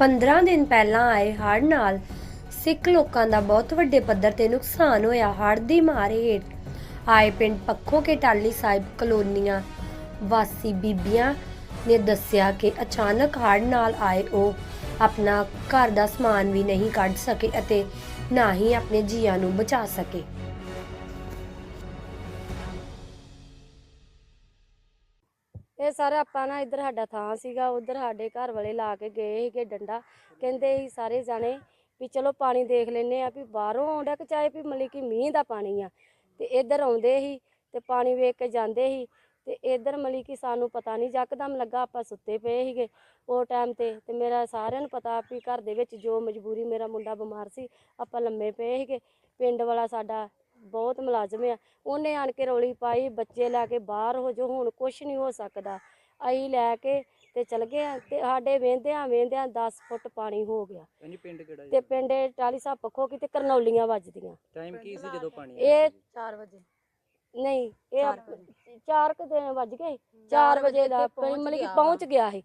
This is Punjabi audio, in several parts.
15 ਦਿਨ ਪਹਿਲਾਂ ਆਏ ਹੜ੍ਹ ਨਾਲ ਸਿੱਖ ਲੋਕਾਂ ਦਾ ਬਹੁਤ ਵੱਡੇ ਪੱਧਰ ਤੇ ਨੁਕਸਾਨ ਹੋਇਆ। ਹੜ੍ਹ ਦੀ ਮਾਰ ਹੇਠ ਆਏ ਪਿੰਡ ਪੱਖੋ ਕੇ ਟਾਲੀ ਸਾਹਿਬ ਕਲੋਨੀਆਂ ਵਾਸੀ ਬੀਬੀਆਂ ਨੇ ਦੱਸਿਆ ਕਿ ਅਚਾਨਕ ਹੜ੍ਹ ਨਾਲ ਆਏ ਉਹ ਆਪਣਾ ਘਰ ਦਾ ਸਮਾਨ ਵੀ ਨਹੀਂ ਕੱਢ ਸਕੇ ਅਤੇ ਨਾ ਹੀ ਆਪਣੇ ਜੀਆਂ ਨੂੰ ਬਚਾ ਸਕੇ। ਇਹ ਸਾਰਾ ਆਪਾਂ ਨਾ ਇੱਧਰ ਸਾਡਾ ਥਾਂ ਸੀਗਾ, ਉਧਰ ਸਾਡੇ ਘਰ ਵਾਲੇ ਲਾ ਕੇ ਗਏ ਸੀਗੇ ਡੰਡਾ। ਕਹਿੰਦੇ ਸੀ ਸਾਰੇ ਜਾਣੇ ਵੀ ਚਲੋ ਪਾਣੀ ਦੇਖ ਲੈਨੇ ਆ ਵੀ ਬਾਹਰੋਂ ਆਉਂਦਾ ਕਿ ਚਾਹੇ ਵੀ ਮਤਲਬ ਕਿ ਮੀਂਹ ਦਾ ਪਾਣੀ ਆ। ਤੇ ਇੱਧਰ ਆਉਂਦੇ ਸੀ ਤੇ ਪਾਣੀ ਵੇਖ ਕੇ ਜਾਂਦੇ ਸੀ ਤੇ ਇੱਧਰ ਮਤਲਬ ਕਿ ਸਾਨੂੰ ਪਤਾ ਨਹੀਂ ਯਕਦਮ ਲੱਗਾ, ਆਪਾਂ ਸੁੱਤੇ ਪਏ ਸੀਗੇ ਉਹ ਟਾਈਮ ਤੇ। ਤੇ ਮੇਰਾ ਸਾਰਿਆਂ ਨੂੰ ਪਤਾ ਵੀ ਘਰ ਦੇ ਵਿੱਚ ਜੋ ਮਜਬੂਰੀ ਮੇਰਾ ਮੁੰਡਾ ਬਿਮਾਰ ਸੀ, ਆਪਾਂ ਲੰਮੇ ਪਏ ਸੀਗੇ। ਪਿੰਡ ਵਾਲਾ ਸਾਡਾ ਬਹੁਤ ਮੁਲਾਜ਼ਮ ਆ। ਉਹਨੇ ਆਣ ਕੇ ਰੌਲੀ ਪਾਈ ਬੱਚੇ ਲੈ ਕੇ ਬਾਹਰ ਹੋ ਜੋ ਹੁਣ ਕੁਝ ਨਹੀਂ ਹੋ ਸਕਦਾ। ਅਸੀਂ ਲੈ ਕੇ ਤੇ ਚਲ ਗਏ ਆ। ਤੇ ਸਾਡੇ ਵੇਂਦਿਆਂ ਵੇਂਦਿਆਂ 10 ਫੁੱਟ ਪਾਣੀ ਹੋ ਗਿਆ। ਹਾਂਜੀ ਪਿੰਡ ਕਿਹੜਾ ਜੀ? ਤੇ ਪਿੰਡ ਟਾਲੀ ਸਾਹਿਬ ਪੱਖੋ ਕਿਤੇ ਕਰਨੌਲੀਆਂ ਵੱਜਦੀਆਂ। ਟਾਈਮ ਕੀ ਸੀ ਜਦੋਂ ਪਾਣੀ ਇਹ 4 ਵਜੇ। ਨਹੀਂ ਇਹ ਚਾਰ ਕੁ 4 ਕੁ ਦਿਨ ਵੱਜ ਗਏ। ਚਾਰ 4 ਵਜੇ ਦਾ ਮਤਲਬ ਕਿ ਪਹੁੰਚ ਗਿਆ ਸੀ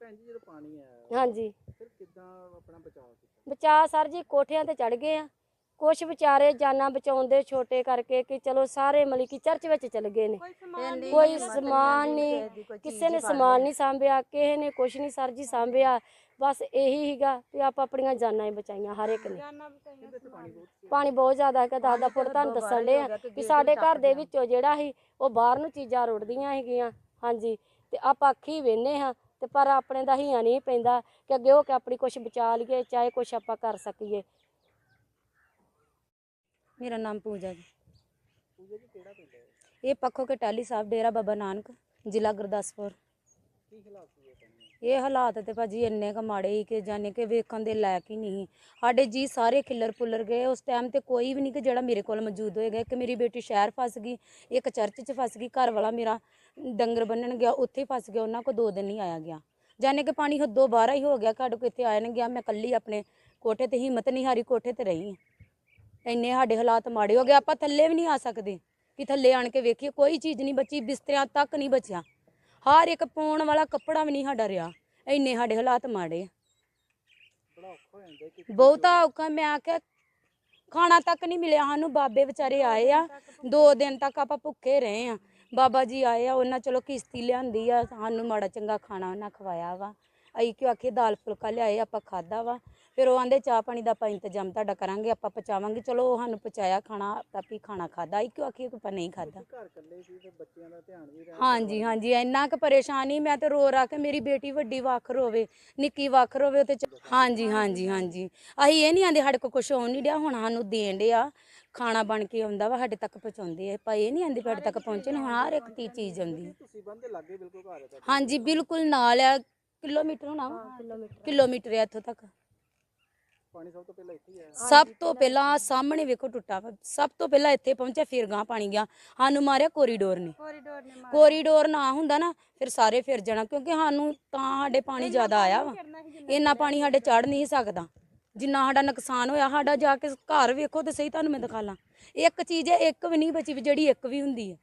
ਭੈਣ ਜੀ ਜਦੋਂ ਪਾਣੀ ਆਇਆ ਹਾਂਜੀ। ਫਿਰ ਕਿੱਦਾਂ ਆਪਣਾ ਬਚਾਅ ਕੀਤਾ? ਬਚਾ ਸਰ ਜੀ ਕੋਠਿਆਂ ਤੇ ਚੜ ਗਏ ਆ। ਕੁਛ ਵਿਚਾਰੇ ਜਾਨਾਂ ਬਚਾਉਂਦੇ ਛੋਟੇ ਕਰਕੇ ਕਿ ਚਲੋ ਸਾਰੇ ਮਤਲਬ ਕਿ ਚਰਚ ਵਿੱਚ ਚਲੇ ਗਏ ਨੇ। ਕੋਈ ਸਮਾਨ ਨਹੀਂ ਕਿਸੇ ਨੇ ਸਮਾਨ ਨਹੀਂ ਸਾਂਭਿਆ ਕਿਸੇ ਨੇ ਕੁਛ ਨਹੀਂ ਸਰ ਜੀ ਸਾਂਭਿਆ ਬਸ ਇਹੀ ਹੀਗਾ ਵੀ ਆਪਾਂ ਆਪਣੀਆਂ ਜਾਨਾਂ ਹੀ ਬਚਾਈਆਂ ਹਰ ਇੱਕ ਨੇ। ਤੇ ਪਾਣੀ ਬਹੁਤ ਜ਼ਿਆਦਾ ਹੈਗਾ ਦਸ ਫੁੱਟ ਤੁਹਾਨੂੰ ਦੱਸਣ ਦੇ ਆ ਕਿ ਸਾਡੇ ਘਰ ਦੇ ਵਿੱਚੋਂ ਜਿਹੜਾ ਸੀ ਉਹ ਬਾਹਰ ਨੂੰ ਚੀਜ਼ਾਂ ਰੁੜਦੀਆਂ ਹੈਗੀਆਂ ਹਾਂਜੀ। ਤੇ ਆਪਾਂ ਅੱਖੀ ਵੇਨੇ ਹਾਂ ਤੇ ਪਰ ਆਪਣੇ ਦਾ ਹੀਆਂ ਨਹੀਂ ਪੈਂਦਾ ਕਿ ਅੱਗੇ ਹੋ ਕੇ ਆਪਣੀ ਕੁਛ ਬਚਾ ਲਈਏ ਚਾਹੇ ਕੁਛ ਆਪਾਂ ਕਰ ਸਕੀਏ। ਮੇਰਾ ਨਾਮ ਪੂਜਾ ਜੀ। ਪੂਜਾ ਜੀ ਕਿਹੜਾ ਪਿੰਡ ਹੈ ਇਹ ਪੱਖੋ ਕਟਾਲੀ ਸਾਹਿਬ, ਡੇਰਾ ਬਾਬਾ ਨਾਨਕ, ਜ਼ਿਲ੍ਹਾ ਗੁਰਦਾਸਪੁਰ। ਕੀ ਹਾਲਾਤ ਸੀ ਇਹ ਪਾਣੀ ਇਹ ਹਾਲਾਤ ਤੇ ਭਾਜੀ ਇੰਨੇ ਕ ਮਾੜੇ ਹੀ ਕਿ ਜਾਣੇ ਕਿ ਵੇਖਣ ਦੇ ਲਾਇਕ ਹੀ ਨਹੀਂ ਸਾਡੇ ਜੀ ਸਾਰੇ ਖਿੱਲਰ ਪੁੱਲਰ ਗਏ। ਉਸ ਟਾਈਮ ਤੇ ਕੋਈ ਵੀ ਨਹੀਂ ਕਿ ਜਿਹੜਾ ਮੇਰੇ ਕੋਲ ਮੌਜੂਦ ਹੋਏਗਾ। ਇੱਕ ਮੇਰੀ ਬੇਟੀ ਸ਼ਹਿਰ ਫਸ ਗਈ, ਇੱਕ ਚਰਚ 'ਚ ਫਸ ਗਈ, ਘਰ ਵਾਲਾ ਮੇਰਾ ਡੰਗਰ ਬੰਨਣ ਗਿਆ, ਉੱਥੇ ਫਸ ਗਿਆ, ਉਹਨਾਂ ਕੋ ਦੋ ਦਿਨ ਨਹੀਂ ਆਇਆ ਗਿਆ। ਜਾਣੇ ਕਿ ਪਾਣੀ ਹੱਦੋਂ ਬਾਹਰ ਹੀ ਹੋ ਗਿਆ ਸਾਡੇ ਕੋ ਇੱਥੇ ਆਇਆ ਨਹੀਂ ਗਿਆ। ਮੈਂ ਕੱਲੀ ਆਪਣੇ ਕੋਠੇ ਤੇ, ਹਿੰਮਤ ਨਹੀਂ ਹਾਰੀ ਕੋਠੇ ਤੇ ਰਹੀ ਹਾਂ। ਇੰਨੇ ਸਾਡੇ ਹਾਲਾਤ ਮਾੜੇ ਹੋ ਗਏ, ਆਪਾਂ ਥੱਲੇ ਵੀ ਨਹੀਂ ਆ ਸਕਦੇ। ਕਿ ਥੱਲੇ ਆਣ ਕੇ ਵੇਖੀਏ, ਕੋਈ ਚੀਜ਼ ਨਹੀਂ ਬਚੀ, ਬਿਸਤਰਿਆਂ ਤੱਕ ਨਹੀਂ ਬਚਿਆ। ਹਰ ਇੱਕ ਪਾਉਣ ਵਾਲਾ ਕੱਪੜਾ ਵੀ ਨਹੀਂ ਸਾਡਾ ਰਿਹਾ। ਇੰਨੇ ਸਾਡੇ ਹਾਲਾਤ ਮਾੜੇ ਆ। ਬਹੁਤਾ ਔਖਾ, ਮੈਂ ਆਖਿਆ, ਖਾਣਾ ਤੱਕ ਨਹੀਂ ਮਿਲਿਆ ਸਾਨੂੰ, ਬਾਬੇ ਵਿਚਾਰੇ ਆਏ ਆ। ਦੋ ਦਿਨ ਤੱਕ ਆਪਾਂ ਭੁੱਖੇ ਰਹੇ ਆ। ਬਾਬਾ ਜੀ ਆਏ ਆ, ਉਹਨਾਂ ਚਲੋ ਕਿਸ਼ਤੀ ਲਿਆਂਦੀ ਆ, ਸਾਨੂੰ ਮਾੜਾ ਚੰਗਾ ਖਾਣਾ ਉਹਨਾਂ ਖਵਾਇਆ ਵਾ। ਅਸੀਂ ਕਿਉਂ ਆਖੇ ਦਾਲ ਫੁਲਕਾ ਲਿਆਏ ਆਪਾਂ ਖਾਦਾ ਵਾ। ਫਿਰ ਉਹ ਆਂਦੇ ਚਾਹ ਪਾਣੀ ਦਾ ਆਪਾਂ ਇੰਤਜ਼ਾਮ ਤੁਹਾਡਾ ਕਰਾਂਗੇ ਆਪਾਂ ਪਚਾਵਾਂਗੇ ਚਲੋ ਉਹ ਸਾਨੂੰ ਪਚਾਇਆ ਖਾਣਾ ਆਪਾਂ ਵੀ ਖਾਣਾ ਖਾਦਾ ਅਸੀਂ ਕਿਉਂ ਆਖੀਏ ਕਿ ਆਪਾਂ ਨਹੀਂ ਖਾਦਾ ਘਰ ਇਕੱਲੇ ਸੀ ਤੇ ਬੱਚਿਆਂ ਦਾ ਧਿਆਨ ਵੀ ਰਹਿਣਾ ਹਾਂਜੀ ਹਾਂਜੀ ਇੰਨਾ ਕੁ ਪਰੇਸ਼ਾਨੀ ਮੈਂ ਤੇ ਰੋ ਰਾ ਕੇ ਮੇਰੀ ਬੇਟੀ ਵੱਡੀ ਵੱਖ ਰੋਵੇ ਨਿੱਕੀ ਵੱਖ ਰੋਵੇ ਤੇ ਚ- ਹਾਂਜੀ ਹਾਂਜੀ ਹਾਂਜੀ। ਅਸੀਂ ਇਹ ਨਹੀਂ ਆਂਦੇ ਸਾਡੇ ਕੋਲ ਕੁਝ ਹੋਣ ਨਹੀਂ ਡਿਆ ਹੁਣ ਸਾਨੂੰ ਦੇਣ ਡਿਆ। ਖਾਣਾ ਬਣ ਕੇ ਆਉਂਦਾ ਵਾ ਸਾਡੇ ਤੱਕ ਪਹੁੰਚਾਉਂਦੇ ਆ। ਭਾਈ ਇਹ ਨਹੀਂ ਆਂਦੇ ਵੀ ਸਾਡੇ ਤੱਕ ਪਹੁੰਚੇ ਨੇ ਹੁਣ ਹਰ ਇੱਕ ਤੀ ਚੀਜ਼ ਆਉਂਦੀ। ਤੁਸੀਂ ਬੰਦੇ ਲੱਗੇ ਬਿਲਕੁਲ ਘਰ। ਹੈ ਤੁਹਾਡੇ ਹਾਂਜੀ ਬਿਲਕੁਲ ਨਾਲ ਆ ਕਿਲੋਮੀਟਰ ਹੋਣਾ ਵਾ। ਕਿਲੋਮੀਟਰ। ਕਿਲੋਮੀਟਰ ਆ ਇੱਥੋਂ ਤੱਕ। ਪਾਣੀ ਸਭ ਤੋਂ ਪਹਿਲਾਂ ਇੱਥੇ ਹੀ ਆਇਆ। ਸਭ ਤੋਂ ਪਹਿਲਾਂ ਸਾਹਮਣੇ ਵੇਖੋ ਟੁੱਟਾ ਵਾ। ਸਭ ਤੋਂ ਪਹਿਲਾਂ ਇੱਥੇ ਪਹੁੰਚਿਆ ਫਿਰ ਗਾਂ ਪਾਣੀ ਗਿਆ। ਸਾਨੂੰ ਮਾਰਿਆ ਕੋਰੀਡੋਰ ਨੇ। ਕੋਰੀਡੋਰ ਨਾ ਹੁੰਦਾ ਨਾ ਫਿਰ ਸਾਰੇ ਫਿਰ ਜਾਣਾ ਕਿਉਂਕਿ ਸਾਨੂੰ ਤਾਂ ਸਾਡੇ ਪਾਣੀ ਜ਼ਿਆਦਾ ਆਇਆ ਵਾ। ਇੰਨਾ ਪਾਣੀ ਸਾਡੇ ਚੜ ਨਹੀਂ ਸਕਦਾ। ਜਿੰਨਾ ਸਾਡਾ ਨੁਕਸਾਨ ਹੋਇਆ ਸਾਡਾ ਜਾ ਕੇ ਘਰ ਵੇਖੋ ਤੇ ਸਹੀ ਤੁਹਾਨੂੰ ਮੈਂ ਦਿਖਾ ਲਾਂ। ਇੱਕ ਚੀਜ਼ ਹੈ ਇੱਕ ਵੀ ਨਹੀਂ ਬਚੀ ਵੀ ਜਿਹੜੀ ਇੱਕ ਵੀ ਹੁੰਦੀ ਹੈ।